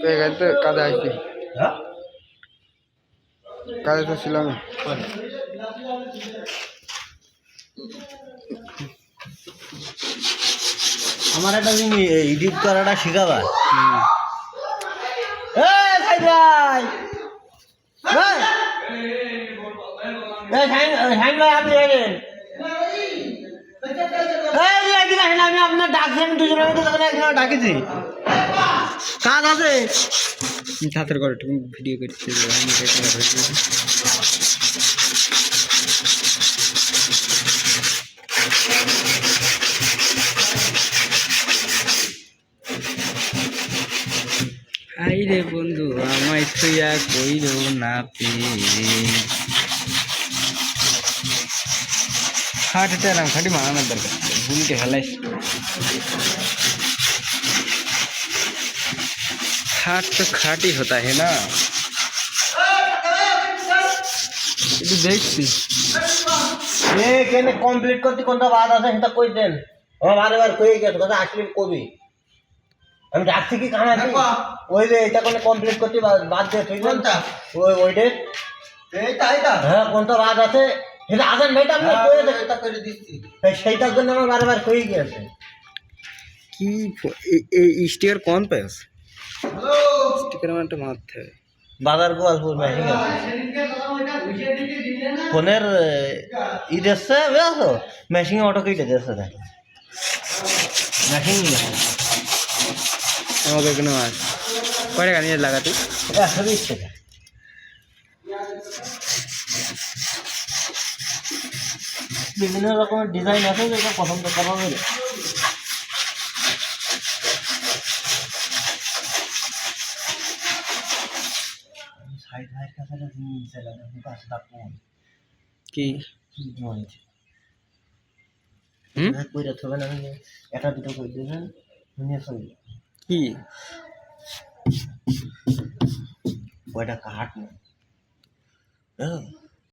কয়ে গেল তো আসবে। হ্যাঁ? কাদা তো ছিলাম। আমার একটা তুমি এডিট করাটা শিখাবা? আমি আপনার ডাকছি আমি দুজনের মধ্যে তখন একজন ডাকিছি। কাজ আছে? ছাত্র করে ভিডিও করছি হাই রে বন্ধু, আমায় তুইয়া কইল না পেয়ে খাটটা না খাটি মানানোর দরকার। ভুলকে তো খাটি হতা হে না? একটু দেখছি। এ কেনে কমপ্লিট করতে কোনটা বাদ আছে সেটা কই দেন? আমার বারে বার কই গেছে কথা আসলে কবি? আমি ডাকছি কি কানা ওই যে এটা কোনে কমপ্লিট করতে বাদ দিয়ে ঠিক কোনটা? ওই ওইটে। এইটা এইটা? হ্যাঁ কোনটা বাদ আছে? সেটা আছেন ভাইটা আপনি কই দেন এটা করে দিচ্ছি। সেইটার জন্য আমার বারে বার কই গেছে? কি এই স্টিকার কোন পেস? মারতে হবে বাজার গোয়ালপুর আছে। ফোনের ই দিচ্ছে বুঝছ মেশিন অটো কেটে দিচ্ছে দেখ। মেশিন আমাকে এখানে আছে কয় টাকা নিয়ে লাগাতে? একশো বিশ টাকা। বিভিন্ন রকমের ডিজাইন আছে যেটা পছন্দ করা হবে কি? এটা? দুটো কই দিবেন চলে কি? ওইটা কাট না?